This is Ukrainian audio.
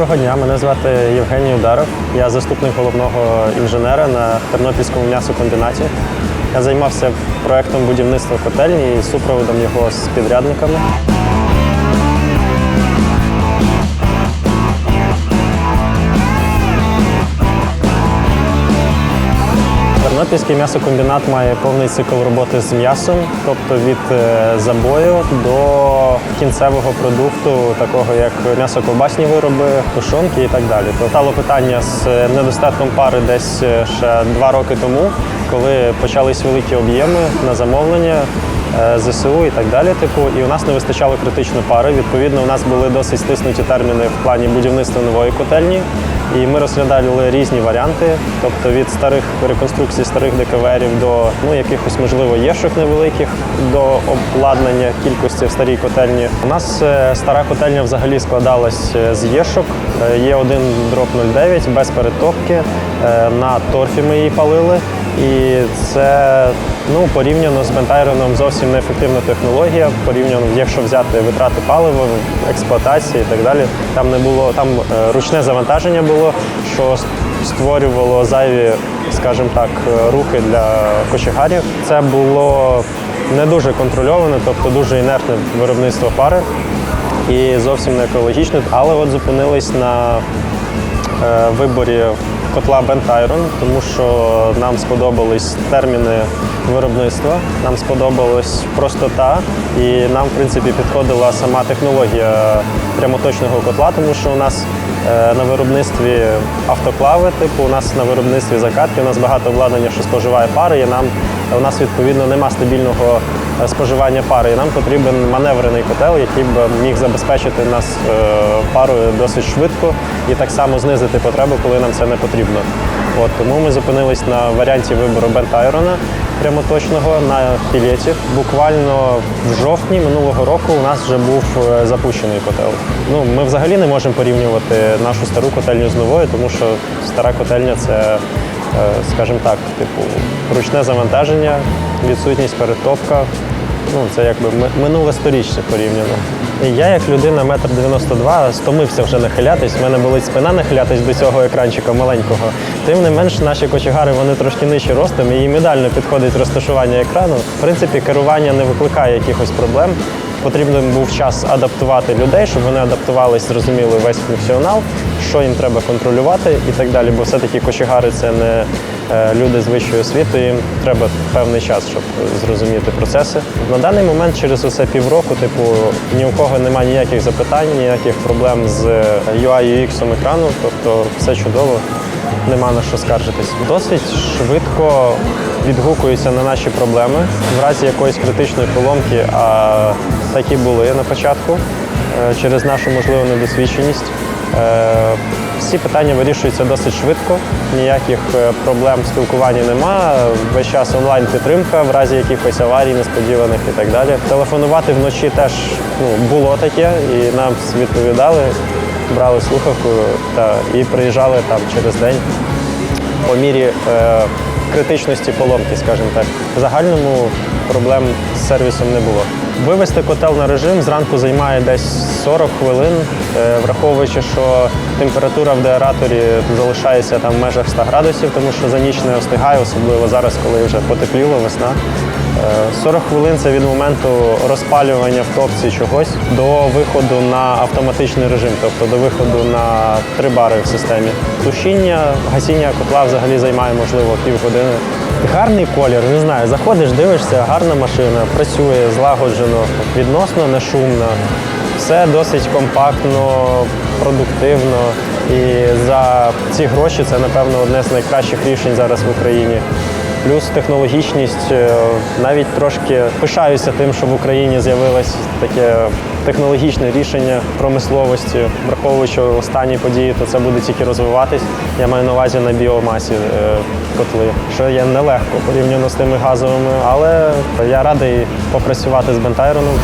Доброго дня, мене звати Євгеній Ударов. Я заступник головного інженера на Тернопільському м'ясокомбінаті. Я займався проектом будівництва котельні і супроводом його з підрядниками. Тернопільський м'ясокомбінат має повний цикл роботи з м'ясом, тобто від е, забою до кінцевого продукту, такого як м'ясо-ковбасні вироби, тушонки і так далі. То стало питання з е, недостатком пари десь е, ще два роки тому, коли почались великі об'єми на замовлення. ЗСУ і так далі, типу, і у нас не вистачало критичної пари. Відповідно, у нас були досить стиснуті терміни в плані будівництва нової котельні. І ми розглядали різні варіанти, тобто від старих реконструкцій, старих декаверів до ну, якихось, можливо, єшок невеликих до обладнання кількості в старій котельні. У нас е, стара котельня взагалі складалась е, з єшок. Е, Є один дроп 09 без перетопки. На торфі ми її палили. І це ну, порівняно з бентайроном зовсім неефективна технологія. Порівняно, якщо взяти витрати палива, експлуатації і так далі. Там не було там е, ручне завантаження було, що створювало зайві, скажімо так, е, рухи для кочегарів. Це було не дуже контрольоване, тобто дуже інертне виробництво пари і зовсім не екологічне, але от зупинились на е, виборі котла Bent Iron, тому що нам сподобались терміни виробництва, нам сподобалась простота, і нам, в принципі, підходила сама технологія прямоточного котла, тому що у нас е, на виробництві автоклави, типу, у нас на виробництві закатки, у нас багато обладнання, що споживає пари, і нам у нас відповідно нема стабільного споживання пари. І нам потрібен маневрений котел, який б міг забезпечити нас е, парою досить швидко і так само знизити потребу, коли нам це не потрібно. От тому ми зупинились на варіанті вибору бентайрона прямоточного на пілеті. Буквально в жовтні минулого року у нас вже був е, запущений котел. Ну ми взагалі не можемо порівнювати нашу стару котельню з новою, тому що стара котельня це е, скажімо так, типу ручне завантаження, відсутність перетопка. Ну, це якби ми- минуле сторіччя порівняно. І я, як людина метр 92, стомився вже нахилятись. У мене болить спина нахилятись до цього екранчика маленького. Тим не менш, наші кочегари вони трошки нижчі ростом, і їм ідеально підходить розташування екрану. В принципі, керування не викликає якихось проблем. Потрібно був час адаптувати людей, щоб вони адаптувались, зрозуміли весь функціонал, що їм треба контролювати і так далі. Бо все-таки кочегари це не е, люди з вищою освітою, їм треба певний час, щоб зрозуміти процеси. На даний момент, через усе півроку, типу, ні у кого немає ніяких запитань, ніяких проблем з UI UX екрану, тобто все чудово, нема на що скаржитись. Досить швидко відгукуються на наші проблеми в разі якоїсь критичної поломки, а такі були на початку е, через нашу можливу недосвідченість. Е, Всі питання вирішуються досить швидко, ніяких е, проблем в спілкуванні нема. Весь час онлайн підтримка в разі якихось аварій, несподіваних і так далі. Телефонувати вночі теж ну, було таке, і нам відповідали, брали слухавку та і приїжджали там через день по мірі е, критичності поломки, скажімо так. В загальному проблем з сервісом не було. Вивести котел на режим зранку займає десь 40 хвилин, е, враховуючи, що температура в деараторі залишається там в межах 100 градусів, тому що за ніч не встигає, особливо зараз, коли вже потепліло весна. Е, 40 хвилин це від моменту розпалювання в топці чогось до виходу на автоматичний режим, тобто до виходу на три бари в системі. Тушіння, гасіння котла взагалі займає, можливо, півгодини. Гарний колір, не знаю, заходиш, дивишся, гарна машина, працює злагоджено, відносно не шумно. Все досить компактно, продуктивно. І за ці гроші це, напевно, одне з найкращих рішень зараз в Україні. Плюс технологічність, е, навіть трошки пишаюся тим, що в Україні з'явилось таке технологічне рішення промисловості, враховуючи останні події, то це буде тільки розвиватись. Я маю на увазі на біомасі е, котли, що є нелегко порівняно з тими газовими, але я радий попрацювати з Бентайроном.